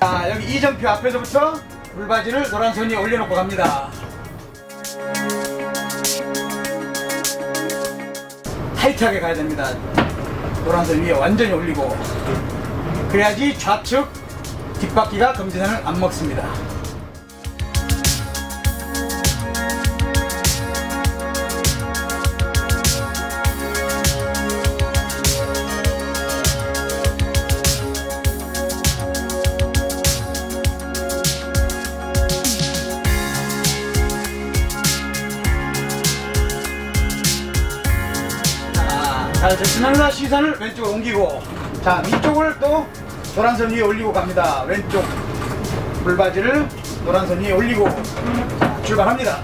자 여기 이정표 앞에서부터 물바지를 노란선 위에 올려놓고 갑니다. 타이트하게 가야 됩니다. 노란 선 위에 완전히 올리고. 그래야지 좌측 뒷바퀴가 검지선을 안 먹습니다 자, 잘 됐으면 시선을 왼쪽으로 옮기고 자 위쪽을 또 노란선 위에 올리고 갑니다. 왼쪽 물바지를 노란선 위에 올리고 자, 출발합니다